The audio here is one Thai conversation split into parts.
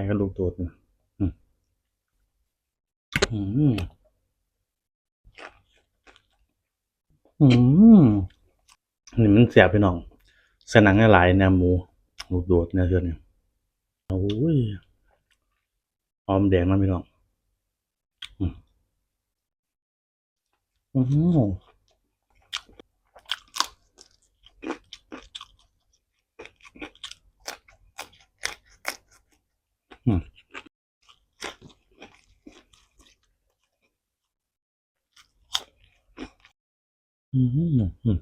ส่กระดูกตูดนะอืมอืม อืม นี่มันเสียบพี่น้องเสนหนังหลายแนวหมูลูกโดดเนี่ยเชื่อเนี่ยโอ้ยหอมแดงนะพี่น้อง อืมอืม อืมอืม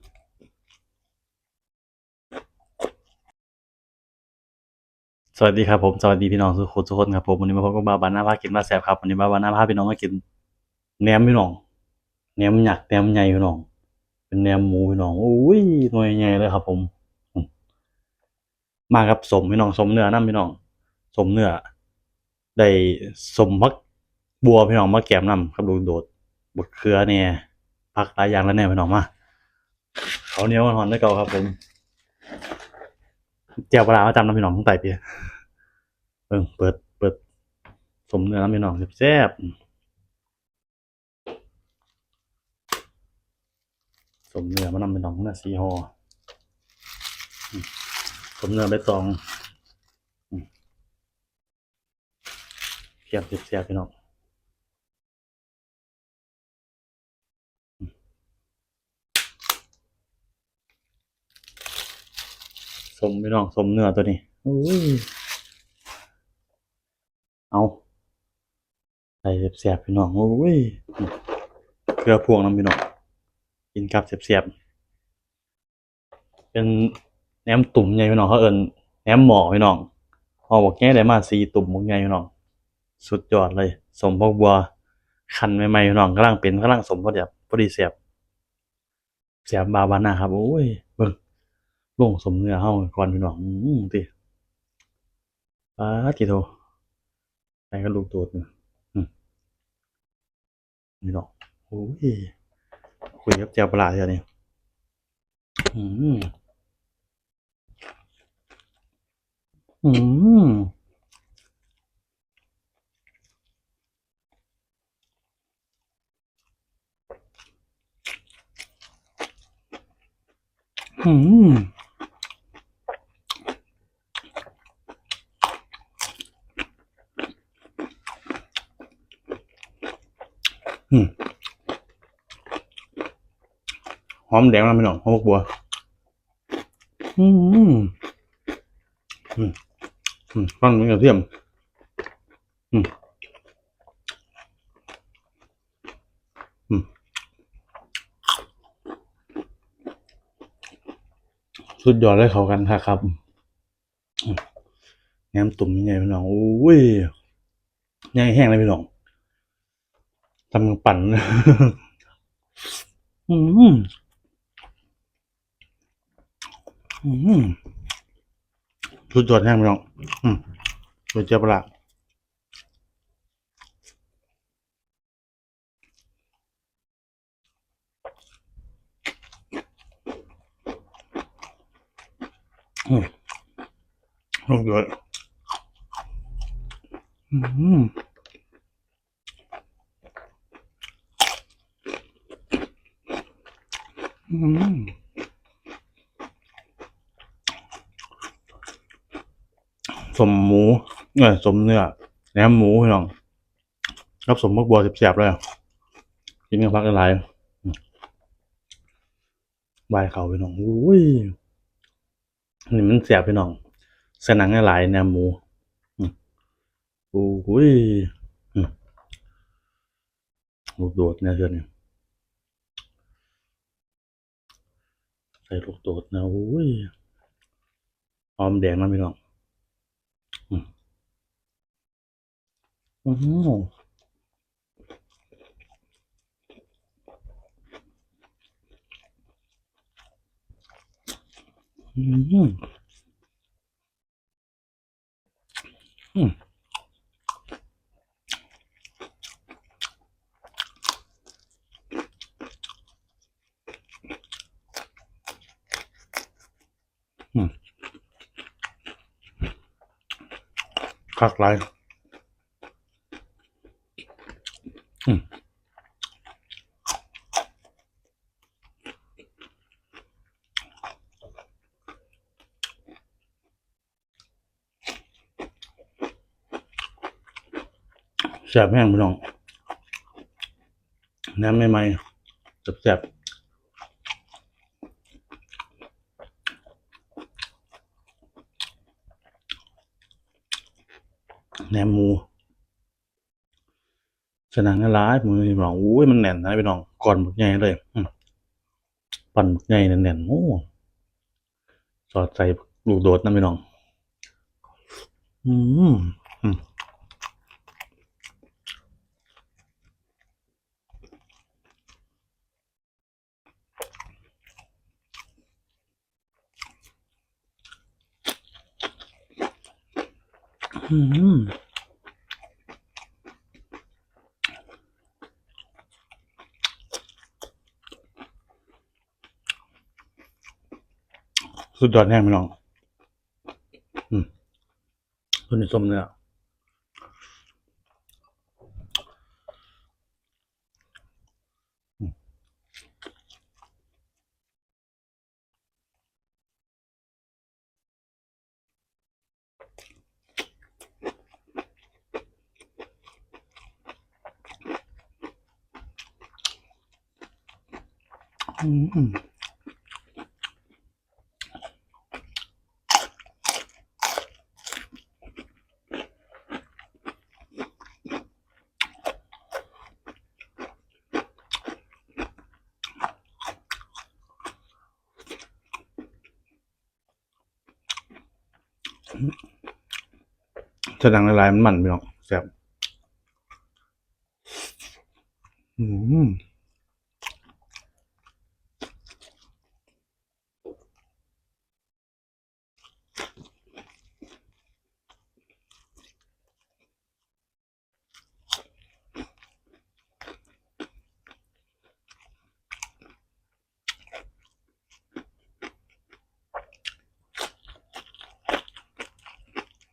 สวัสดีครับผม สวัสดีพี่น้องทุกคนทุกคนครับผมวันนี้มาพบกับบาบาน่าพากินมาแซบครับวันนี้บาบาน่าพาพี่น้องมากินแหนมพี่น้องแหนมหยักแหนมใหญ่พี่น้อง เป็นแหนมหมูพี่น้องโอ้ยหน่วยใหญ่เลยครับ ผมมมากับสมพี่น้องสมเนื้อนํพี่น้องสมเนื้อ ได้สมพักบัวพี่น้องมาแกมนํครับดูโดดบดเครือเนี่ยพักหลายอย่างแล้วเนี่ยพี่น้องมาเขาเนียวหอนได้เก่าครับผมเจียวปลาร้าจำน้ำพี่น้องทั้งไต่เปียเบิ่งเปิดเปิด สมเนื้อน้ำพี่น้องแซ่บสมเนื้อมานำพี่น้องตั้งแต่สีหอสมเนื้อใบตองอืม เทียบแซ่บๆพี่น้องสมพี่น้องสมเนื้อตัวนี้โอ้ยเอาใส่เสียบๆพี่น้องโอ้ยเกลือพวงน้ำพี่น้องกินกับเสียบๆเป็นแหนมตุ่มใหญ่พี่น้องเขาเอิ้นแหนมหมอพี่น้องพอบอกแง่ได้มาสี่ตุ่มบอกใหญ่พี่น้อง สุดยอดเลย สมพกบัวคันใหม่ๆน้องกำลังเป็นกำลังสมพอดีพอดีเสียบ เสียบบาบาน่าครับโอ้ยเบิ่งลงสมเนื้อเฮาก่อนพี่น้องอืมติปาดติโทใส่กระดูกตูดนี่อืมพี่น้องโอ้ยคุยกับแจ่วปลาร้าเดี๋ยวนี้อืม อืม อืมหอมแดงนะพี่น้องหอมบัว อืม อืม อืมอืมฟังเหมือนกระเทียม อืม สุดยอดเลยเขากันค่ะครับแง้มตุ่มยังไงพี่น้องโอ้ยยังแห้งเลยพี่น้องทำมือปั่นอืมอืมสุดยอดแห้งพี่น้อง อืมสุดเจ้าปลา อืมสุดยอดอืมอืมสมหมูเออสมเนื้อแหนมหมูพี่น้องรับสมมกบัวเสียบๆเลยอะกินกับพักอะไรบายเขาพี่น้องอุ้ย นี่มันเสียบพี่น้องเสนหนังหลายแนมหมูโอ้ยอืมลูกโดดเนี่ยเชื่อเนี่ยใส่ลูกโดดนะโอ้ยหอมแดงนะพี่น้องอืมอืม อืมอืมคักไลายอืม แซ่บแห้งพี่น้อง น้ำใหม่ๆแซ่บๆแหนมหมูสนางร้ายผมพี่น้องอุ้ยมันแน่นนะพี่น้องก่อนหมึกใหญ่เลยปั่นหมึกใหญ่แน่นๆโอ้สอดใส่ลูกโดดนะพี่น้อง อืม สุดยอดแน่ไม่ลอง อืมตัวนี้ส้มเนื้อ แสดงลายมันมันพี่น้องแซ่บอืม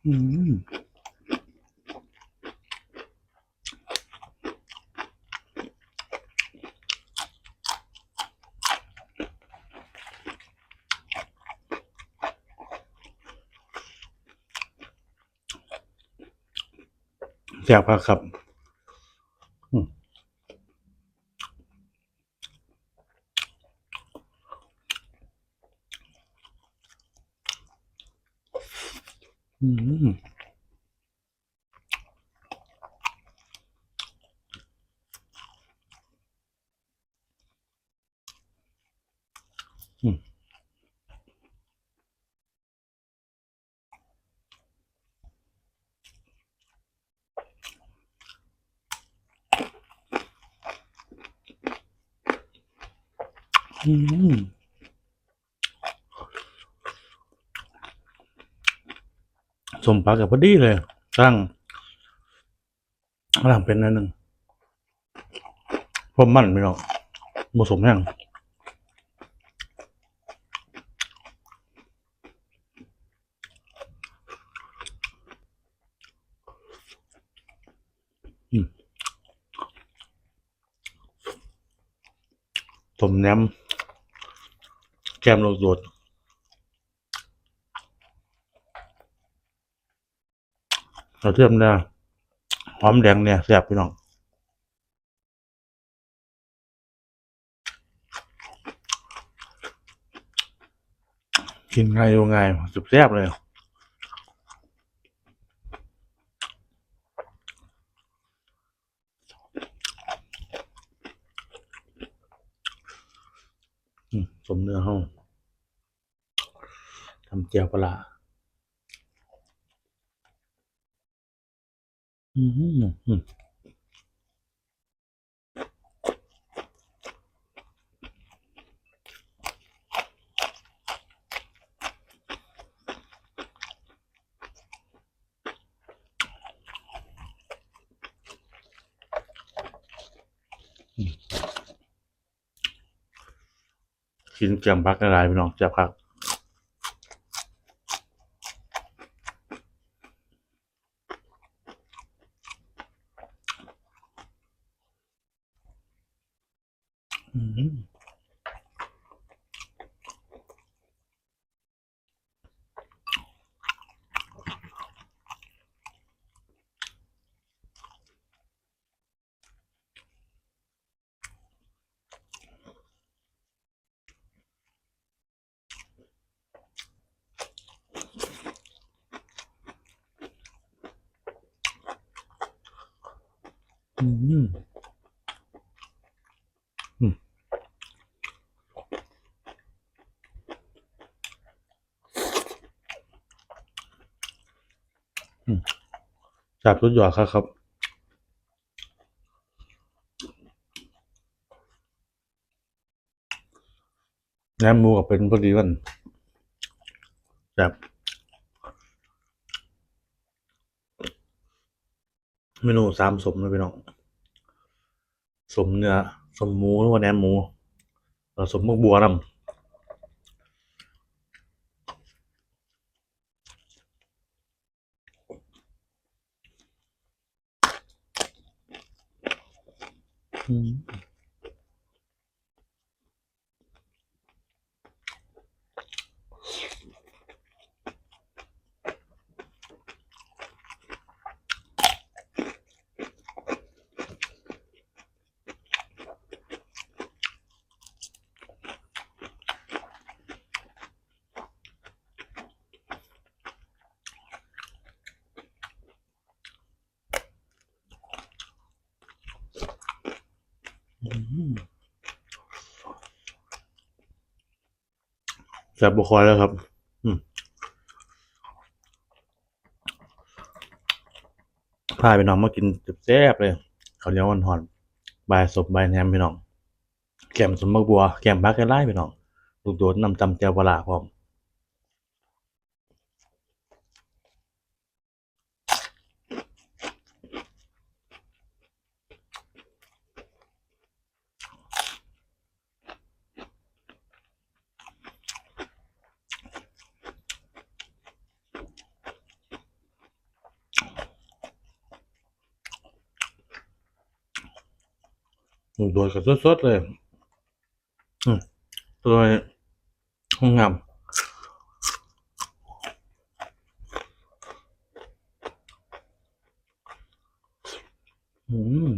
อืมแซ่บครับครับ อืม อืมอืม อืม สมปากกับพอดีเลยตั้งกำลังเป็นนั่นหนึ่งพวกมันไม่หรอกผสมแห้งอืมต้มแหนมแกมโลดโดด เราเทียมเนี่ยหอมแดงเนี่ยแซ่บพี่น้องกินไงดูไงสุดแซ่บเลยอืมสมเนื้อห้องทำเจียวปลาร้า อืมอืมกินแกงพักอะไรพี่น้องจะพัก อ ม อืมจากสุดหยอดครับครับ แหนมหมูกับเป็นพอดีกันแบบเมนูสามสมเลยพี่น้อง สมเนื้อสมหมูหรือว่าแหนมหมูแล้วสมมกบัวนำอืม แซ่บบุคอยแล้วครับ อืมพาไปน้องมากินแซ่บเลยเขาเหนียวหอนๆบายสบบายแหนมพี่น้องแกมสมบักบัวแกมพักกันไล่พี่น้องลูกโดดนำจำเจวปลาพร้อม โดดกับสดๆเลย อืมตัวห้องงามอืม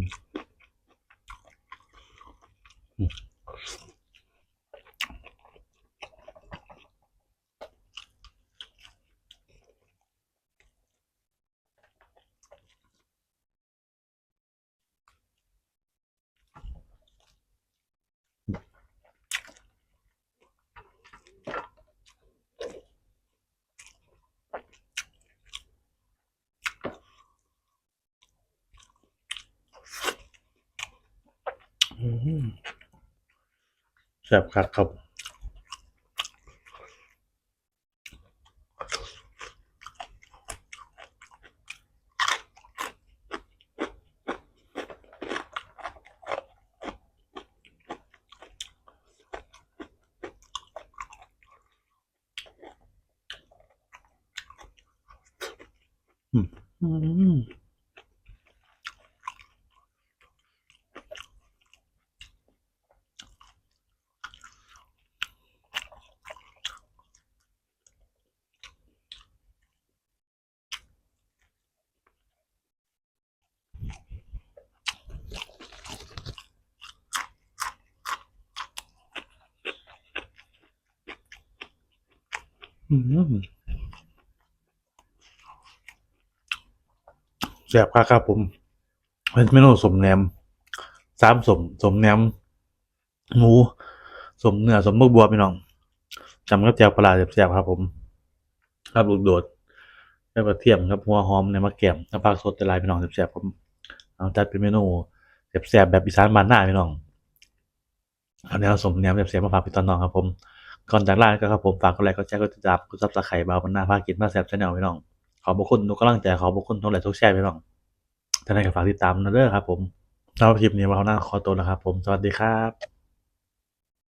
อืม แซ่บคักครับอืม แซ่บคักครับผมเป็นเมนูสมแหนมสามสมสมแหนมหมูสมเนื้อสมบกบัวพี่น้องจำกับแจ่วปลาแซ่บๆครับผม ครับลูกโดดแล้วก็เทียมครับหัวหอมในมะแกมน้ำผักสดแต่ลายพี่น้องแซ่บๆผมเอาจัดเป็นเมนูแซ่บๆแบบอีสานบ้านหน้าพี่น้องเอาแนวสมแหนมแซ่บๆมาฝากพี่ตอนน้องครับผม ก่อนจากลาก็ครับผมฝากกดไลค์กดแชร์กดติดตามกดซับสไครต์บาร์บนหน้าภาคกิจมาแซ่บชาแนลพี่น้อง ขอบพระคุณทุกกำลังใจขอบพระคุณทุกไลค์ทุกแชร์พี่น้องท่านใดก็ฝากติดตามนะเด้อครับผมสำหรับคลิปนี้มาเขาหน้าขอตัวแล้วครับผมสวัสดีครับ